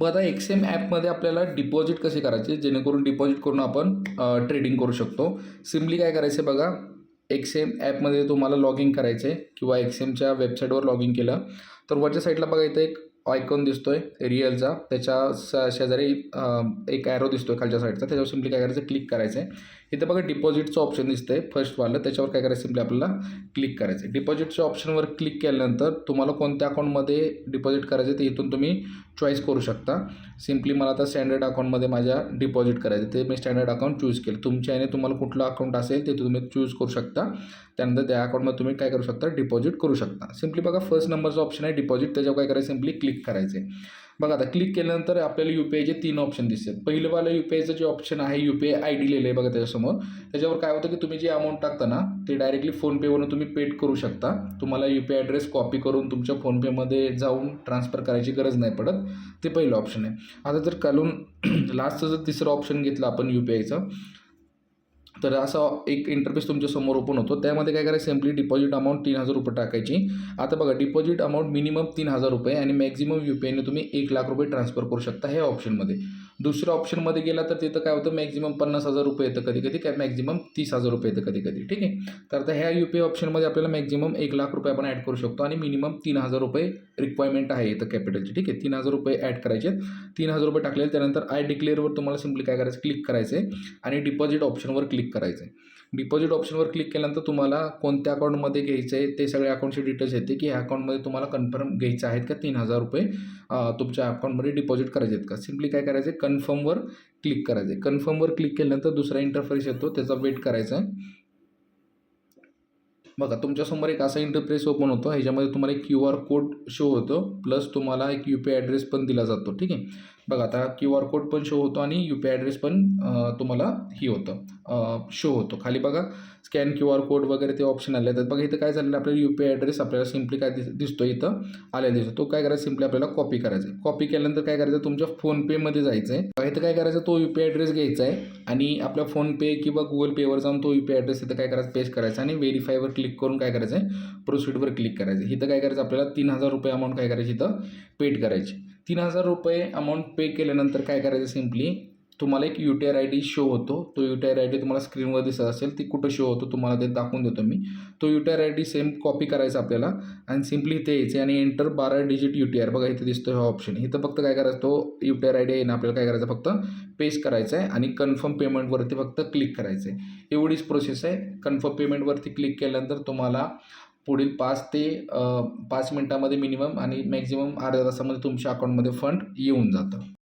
मग आता एक्सेम ॲपमध्ये आपल्याला डिपॉझिट कसे करायचे? जेणेकरून डिपॉझिट करून आपण ट्रेडिंग करू शकतो. सिम्पली काय करायचं आहे बघा एक्सेम ॲपमध्ये तुम्हाला लॉग इन करायचं आहे किंवा एक्सेमच्या वेबसाईटवर लॉग इन केलं. तर वरच्या साईडला बघा इथं एक आयकॉन दिसतोय रिअलचा त्याच्या स शेजारी एक ॲरो दिसतोय खालच्या साईडचा त्याच्यावर सिम्पली काय करायचं? क्लिक करायचं आहे इथं बघा डिपॉझिटचं ऑप्शन दिसतंय. फर्स्टवालं त्याच्यावर काय करायचं? सिम्पली आपल्याला क्लिक करायचं आहे डिपॉझिटच्या ऑप्शनवर क्लिक केल्यानंतर तुम्हाला कोणत्या अकाउंटमध्ये डिपॉझिट करायचं ते इथून तुम्ही चॉईस करू शकता. सिम्पली मला आता स्टँडर्ड अकाउंटमध्ये माझ्या डिपॉझिट करायचं ते मी स्टँडर्ड अकाउंट चूज केलं. तुमच्या याने तुम्हाला कुठलं अकाउंट असेल ते तुम्ही चूज करू शकता. त्यानंतर त्या अकाउंटमध्ये तुम्ही काय करू शकता? डिपॉझिट करू शकता. सिम्पली बघा फर्स्ट नंबरचं ऑप्शन आहे डिपॉझिट त्याच्यावर काय करायचं? सिम्पली क्लिक क्लिक करायचं. आहे बघा आता क्लिक केल्यानंतर आपल्याला यू पी आयचे तीन ऑप्शन दिसतात. पहिलंवालं यू पी आयचं जे ऑप्शन आहे U P I I D लिहिलं आहे बघा त्याच्यासमोर. त्याच्यावर काय होतं की तुम्ही जे अमाऊंट टाकता ना ते डायरेक्टली फोनपेवरून तुम्ही पेड करू शकता. तुम्हाला U P I address copy करून तुमच्या फोनपेमध्ये जाऊन ट्रान्सफर करायची गरज नाही पडत. ते पहिलं ऑप्शन आहे. आता जर कालून लास्टचं जर तिसरं ऑप्शन घेतलं आपण यू पी आयचं तर असा एक इंटरफेस तुमच्यासमोर ओपन होतो. त्यामध्ये काय करायचं? सिम्पली डिपॉझिट अमाऊंट तीन हजार रुपये टाकायची. आता बघा डिपॉझिट अमाऊंट मिनिमम तीन हजार रुपये आणि मॅक्झिमम यू पी आयने तुम्ही एक लाख रुपये ट्रान्सफर करू शकता ह्या ऑप्शनमध्ये दुसऱ्या ऑप्शनमध्ये गेला तर तिथं काय होतं मॅक्झिमम पन्नास हजार रुपये येतं कधी कधी काय मॅक्झिमम तीस हजार रुपये येतं कधी कधी ठीक आहे? तर आता ह्या यू पी आय ऑप्शनमध्ये आपल्याला मॅक्झिमम एक लाख रुपये आपण ॲड करू शकतो आणि मिनिमम तीन हजार रुपये रिक्वायरमेंट आहे इथं कॅपिटलची ठीक आहे? तीन हजार रुपये ॲड करायचे तीन हजार रुपये टाकले त्यानंतर आय डिक्लेअरवर तुम्हाला सिम्पली काय करायचं क्लिक करायचं आहे. आणि डिपॉझिट ऑप्शनवर क्लिक करायचं आहे. डिपॉझिट ऑप्शनवर क्लिक केल्यानंतर तुम्हाला कोणत्या अकाउंटमध्ये घ्यायचं आहे ते सगळ्या अकाउंटचे डिटेल्स येते की ह्या अकाउंटमध्ये तुम्हाला कन्फर्म घ्यायचं आहेत का तीन हजार रुपये तुमच्या अकाउंटमध्ये डिपॉझिट करायचे आहेत का? सिम्पली काय करायचं आहे कन्फर्मवर क्लिक करायचं आहे कन्फर्मवर क्लिक केल्यानंतर दुसरा इंटरफेस येतो त्याचा वेट करायचा आहे. बघा तुमच्यासमोर एक असा इंटरफेस ओपन होतो ह्याच्यामध्ये तुम्हाला एक क्यू आर कोड शो होतो प्लस तुम्हाला एक यू पी आय ॲड्रेस पण दिला जातो ठीक आहे? बघा आता क्यू आर कोड पण शो होतो आणि यू पी आय ॲड्रेस पण तुम्हाला ही होतं. शो होतो. खाली बघा स्कॅन क्यू आर कोड वगैरे ते ऑप्शन आले. आहेत बघा इथं काय झालेलं आपल्याला यू पी आय ॲड्रेस आपल्याला सिम्पली काय दिस दिसतो इथं? आलेला दिसतो तो काय करायचा? सिम्पली आपल्याला कॉपी करायचा आहे कॉपी केल्यानंतर काय करायचं तुमच्या फोनपेमध्ये जायचं आहे इथं काय करायचं? तो यू पी आय ॲड्रेस घ्यायचा आहे. आणि आपल्या फोनपे किंवा गुगल पेवर जाऊन तो यू पी आय ॲड्रेस इथं काय करायचं? पेस्ट करायचा. आणि व्हेरीफायवर क्लिक करून काय करायचं आहे प्रोसिडवर क्लिक करायचं आहे. इथं काय करायचं? आपल्याला तीन हजार रुपये अमाऊंट काय करायची इथं? पेड करायची. तीन हजार रुपये अमाऊंट पे केल्यानंतर काय करायचं? सिम्पली तुम्हाला एक U T R I D show होतो. तो U T R I D तुम्हाला स्क्रीनवर दिसत असेल. ती कुठं शो होतो तुम्हाला ते दाखवून देतो मी. तो U T R I D same copy करायचा आपल्याला. आणि सिम्पली इथे यायचे आणि एंटर बारा डिजिट यू टी आर बघा इथे दिसतो हा ऑप्शन इथं फक्त काय करायचं तो U T R I D आहे ना आपल्याला काय करायचं फक्त पेस्ट करायचं आहे आणि कन्फर्म पेमेंटवरती फक्त क्लिक करायचं आहे. एवढीच प्रोसेस आहे. कन्फर्म पेमेंटवरती क्लिक केल्यानंतर तुम्हाला पुढील पाच ते पाच मिनटामध्ये मिनिमम आणि मॅक्झिमम अर्ध्या तासामध्ये तुमच्या अकाउंटमध्ये फंड येऊन जातं.